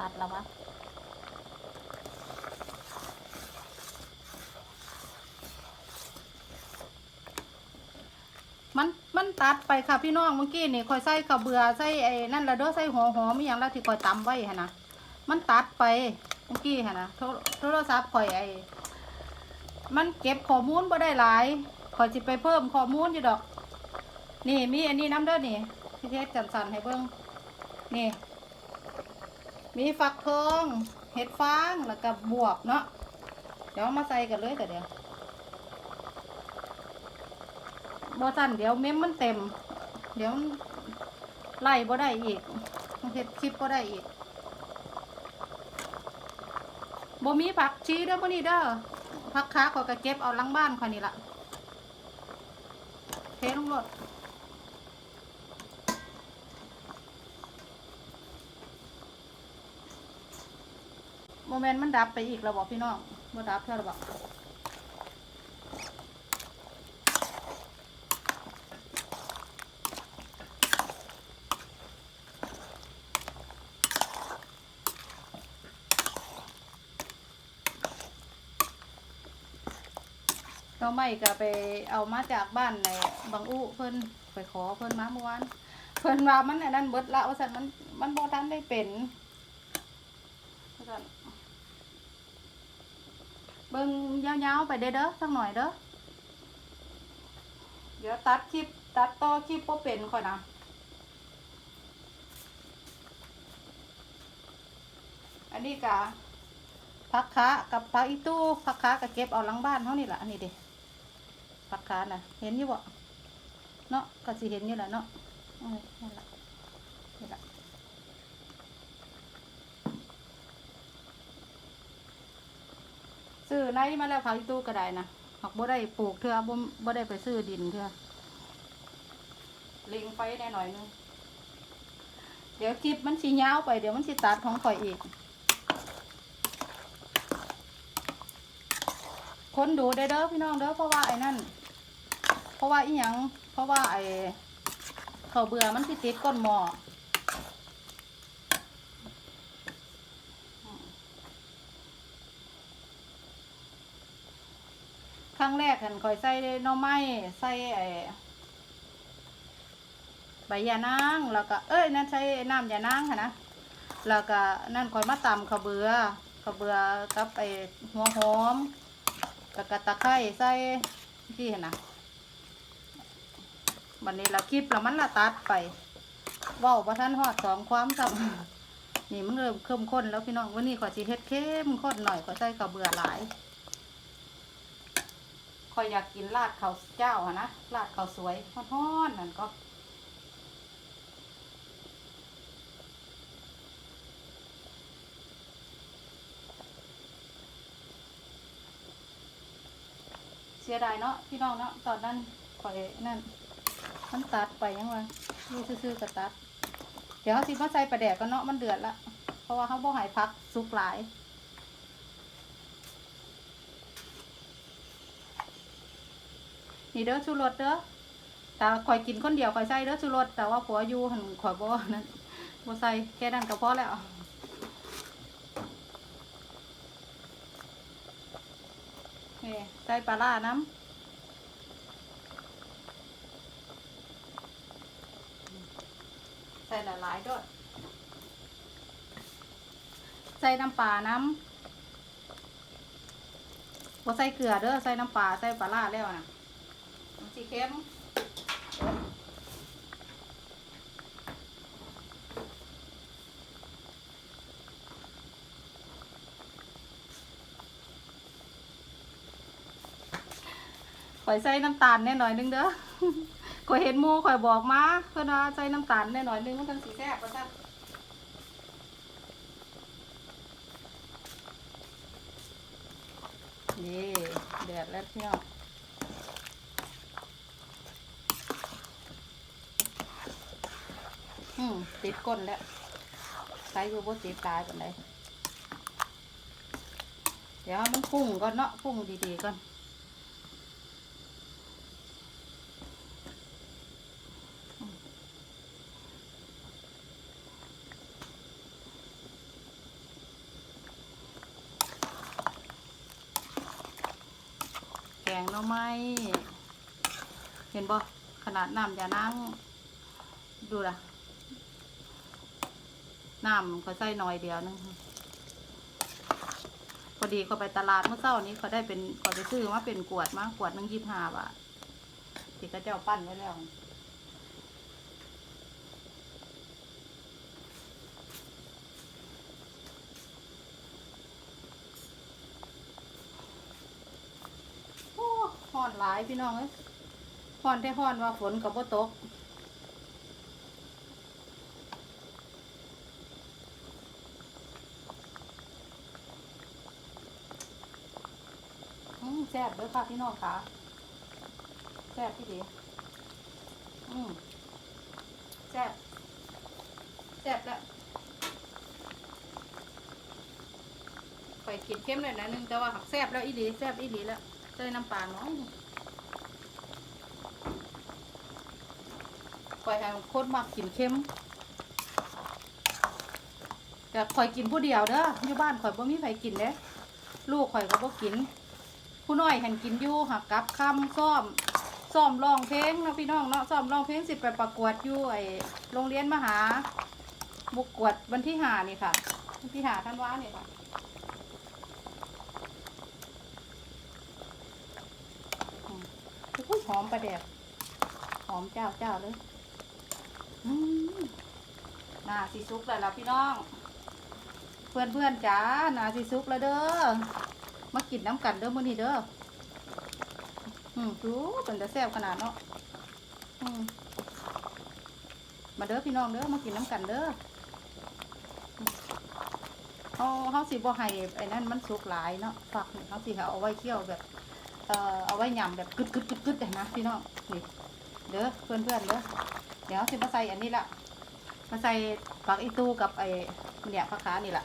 ตัดแล้ววะมันมันตัดไปค่ะพี่น้องเมื่อกี้นี่คอยใส่กระเบือใส่ไอ้นั่นละเด้อใส่หัวหอมอหย่างละที่คอยตำไว้หั่นะมันตัดไปเมื่อกี้หั่นะโทรโทรศัพท์คอยไอ้มันเก็บข้อมูลบ่ได้หลายคอยสิไปเพิ่มข้อมูลอยู่ดอก นี่มีอันนี้น้ำเด้อนี่พี่เทศจันสันให้เบิ่งนี่ มีฟักทองเห็ดฟางแล้วก็บบวบเนาะเดี๋ยวมาใส่กันเลยแต่เดี๋ยวบ่ทันเดี๋ยวเมมมันเต็ม เดี๋ยวไล่บ่ได้อีกเห็ดคลิปบ่ได้อีกบ่มีผักชีเด้อบ่นี่เด้อผักขาขอยก็เก็บเอาหลังบ้านขอนี่ละเทลงรถ โมเมนต์มันดับไปอีกแล้วบอกพี่น้องบ่ดับเท่าหร่บอกเราไม่ก็ไปเอามาจากบ้านในบางอู้เพิ่นไปขอเพิ่นมาเมื่อวานเพิ่นว่ามันนนั้นเบิดละว่าซั่นมันมันบ่ทันได้เป็นว่าซั่น เบิ่งยาวๆไปเด้อเด้อสักหน่อยเด้อเดี๋ยวตัดคลิปตัดต่อคลิปบ่เป็นค่อยนะอันนี้กะผักขากับผักอีตู้ผักขากับเก็บเอาหลังบ้านเท่านี่แหละอันนี้เด้ผักขาน่ะ เห็นอยู่บ่เนาะก็สิเห็นอยู่แหละเนาะออนั่นล่ะนี่ล่ะ ซื้อในมาแล้วผักอีตู้ก็ได้นะหักบ่ได้ปลูกเถอะบ่บ่ได้ไปซื้อดินเถอเล็งไฟแน่หน่อยนึงเดี๋ยวคลิปมันสิยาไปเดี๋ยวมันสิตัดของข่อยอีก คนดูได้เด้อพี่น้องเด้อเพราะว่าไอ้นั่น เพราะว่าอีหยังเพราะว่าไอ้ข้าเบื่อมันสิติดก้นหม้อ ครั้งแรกหันคอยใส่หน่อไม้ใส่ไอใบยานางแล้วก็เอ้ยนั่นใช้น้ำยานางค่ะนะแล้วก็นั่นคอยมาตำข้าเบือข้าเบือกับไอหัวหอมแล้วก็ตะไคร้ใส่ที่เห็นนะวันนี้เราคลิปแล้วมันละตัดไปว้าประทันหอดสองความซ้ำนี่มันเริ่มเข้มข้นแล้วพี่น้องวันนี้ขอจีเฮ็ดเข้มข้นหน่อยขอใส่ข้าเบือหลาย คอยอยากกินราดข้าวเจ้าอะนะราดข้าวสวยฮ้อนๆนั่นก็เสียดายเนาะพี่น้องเนาะตอนนั้นคอยนั่นมันตัดไปยังไงนี่ซื่อๆก็ตัด เดี๋ยวเขาสิมาใส่ปลาแดกก็เนาะมันเดือดละเพราะว่าเขาบ่หายพักสุกหลาย นี่เด้อชูรสเด้อแต่ข่อยกินคนเดียวข่อยใส่เด้อชูรสแต่ว่าผัวอยู่หันขอยบ่นั่นบ่ใส่แค่นั้นก็พอแล้วนี่ใส่ปลาร้าน้ำใส่หลายๆด้วยใส่น้ำปลาน้ำบ่ใส่เกลือเด้อ ใส่น้ำปลา ใส่ปลาร้าแล้วนะ สีเข้มข่อยใส่น้ำตาลแน่หน่อยนึงเด้อข่อยเห็นมูข่อยบอกมาเพื่อนว่าใส่น้ำตาลแน่หน่อยนึงมันจังสีแซ่บว่าซั่นนี่เดือดแล้วพี่น้อง ติดก้นแล้วใช้ยูบนสีปลายกันเลยเดี๋ยวมันพุ่งก่อนเนาะพุ่งดีๆก่อนแกงเราอไม้เห็นบ่ขนาดน้ำอย่านั่งดูล่ะ น้ำเขาใส่หน่อยเดียวนึงพอดีเขาไปตลาดเมื่อเช้านี้เขาได้เป็นเขาไปซื้อมาเป็นขวดมาขวดนึงยี่สิบห้าบาทที่เขาเจ้าปั้นไว้แล้วโอ้ห่อนหลายพี่น้องเอ้ยห่อนได้ห่อนว่าฝนกับบ่ตก แซ่บเด้อค่ะพี่น้องค่ะแซ่บพี่ดีอืมแซ่บแซ่บแล้วไปกินเข้มหน่อยนะนึงแต่ว่าหักแซ่บแล้วอีดีแซ่บอีดีแล้วใส่น้ำปลาน้อยหนึ่งคอยให้โคตรมักกินเข้มแต่คอยกินผู้เดียวเด้ออยู่บ้านคอยบ่มีใครกินเด้ลูกขอยก็บ่กิน ผู้น้อยหันกินอยู่หักกับคำซ้อมซ้อมร้องเพลงเนาะพี่น้องเนาะซ้อมร้องเพลงสิไปประกวดอยู่ไอโรงเรียนมหาบุกกวดวันที่หานี่ค่ะวันที่หาท่านว่านี่ค่ะอุ้ยหอมประแดกหอมเจ้าเจ้าเลยน่าสิซุกแล้วล่ะพี่น้อง เพื่อนเพื่อนจ๋าหนาสิซุกแล้วเด้อ มากินน้ำกันเด้อมื้อนี้เด้ออืมดูเป็นจะแซ่บขนาดเนาะอืมมาเด้อพี่น้องเด้อมากินน้ำกันเด้อเขาเขาสิบ่ให้ไอ้นั่นมันสุกหลายเนาะฝักนี่เขาสิเอาไว้เคี่ยวแบบเอ่อเอาไว้ยำแบบกึดกึดกึดกึดเลยนะพี่น้องนี่เด้อเพื่อนเพื่อนเด้อเดี๋ยวสิมาใส่อันนี้ละมาใส่ผักอีตูกับไอ้เนี่ยผักขานี่แหละ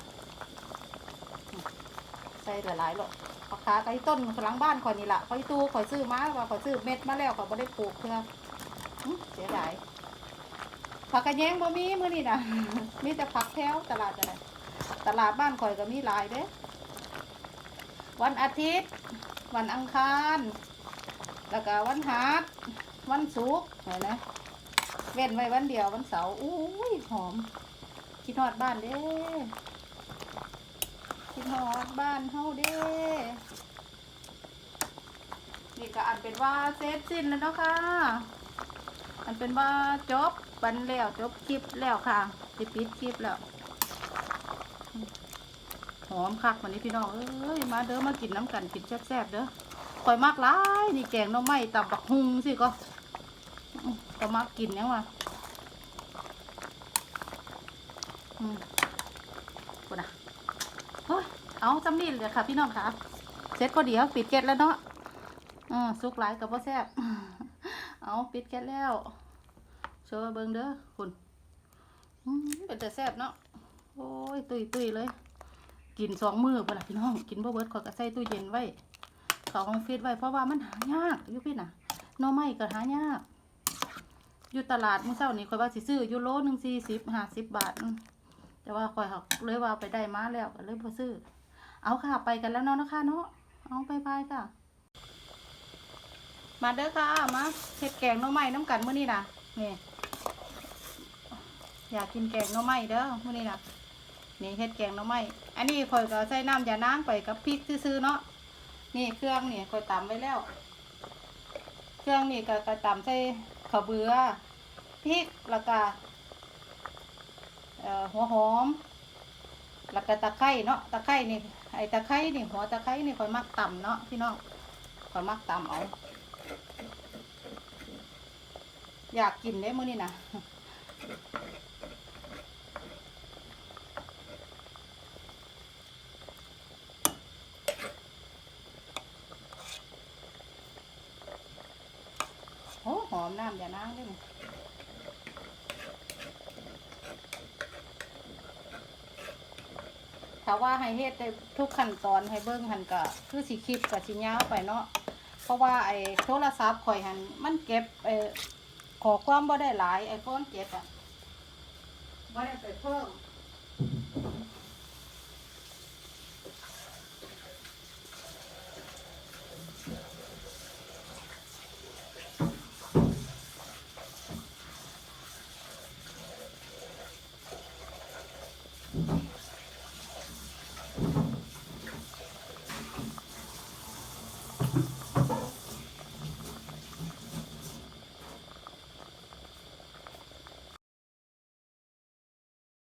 ใส่หลายๆหรอกผักขาไก่ต้นหลังบ้านข่อยนี่ละข่อยตู้ข่อยซื้อมาว่าข่อยซื้อเม็ดมาแล้วข่อยบ่ได้ปลูกเพื่อเสียดายผักกระแยงบ่มีมื้อนี้นะมีแต่ผักแถวตลาดอะไรตลาดบ้านข่อยก็มีหลายเด้วันอาทิตย์ วันอังคาร แล้วก็วันหัดวันศุกร์เห็นไหมเว้นไว้วันเดียววันเสาร์อุ้ยหอมคิดฮอดบ้านเด้ คิดฮอดบ้านเฮาเด้นี่ก็อันเป็นว่าเซฟสิ้นแล้วเนาะค่ะ อันเป็นว่าจบปันแล้วจบคลิปแล้วค่ะสิปิดคลิปแล้ว หอมคักวันนี้พี่น้องเอ้ยมาเด้อมากินน้ำกันกินแซ่บๆเด้อข่อยมากหลายนี่แกงน้องไม้ตับบักฮุงสิก็ก็มักกินยังวะอืมกูนะ เอาจำนี่เลยค่ะ พี่น้องค่ะเสร็จพอดีครับปิดเก็ตแล้วเนาะอือสุกหลายกับพ่แซ่บเอาปิดเก็ตแล้วโชว์เบิงเด้อคุณเป็นแต่แซ่บเนาะโอ้ยตุยตุยเลย กินสองมือพอละพี่น้อง กินบ่เบิดขอยก็ใส่ตู้เย็นไว้เขาของฟิตไว้เพราะว่ามันหายากอยู่พี่น่ะน่อไม้ก็หายากอยู่ตลาดมื้อเช้านี้ข่อยว่าสิซื้ออยู่โลหนึงสี่สิบห้าสิบบาท แต่ว่าคอยหักเลยว่าไปได้มาแล้วก็เลยพอซื้อ เอาค่ะ ไปกันแล้วเนาะนะคะเนาะเอาไปไปค่ะมาเด้อค่ะมาเห็ดแกงน่อไม้น้ำกันมื้อนี้นะนี่อยากกินแกงน่อไม้เด้อมื้อนี้นะนี่เห็ดแกงน่อไม้อันนี้คอยก็ใส่น้ำยานางไปกับพริกซื่อเนาะนี่เครื่องนี่คอยตำไว้แล้ว เครื่องนี่ก็ก็ตำใส่ข้าวเบือพริกแล้วก็หัวหอมแล้วก็ตะไคร้เนาะตะไคร้นี่ ไอ้ตะไคร้นี่หัวตะไคร้นี่คอยมักต่ำเนาะพี่น้องคอยมักต่ำเอาอยากกินได้มื้อนี้นะโอ้หอมน้ำอย่านางได้ไห ถ้าว่าให้เฮ็ดได้ทุกขั้นตอนให้เบิ่งหันก็คือสิคลิปก็สิยาวไปเนาะเพราะว่าไอ้โทรศัพท์ข่อยหันมันเก็บไอ้ขอความบ่ได้หลายไอโฟนเจ็ดอะบ่ได้ไปเพิ่ม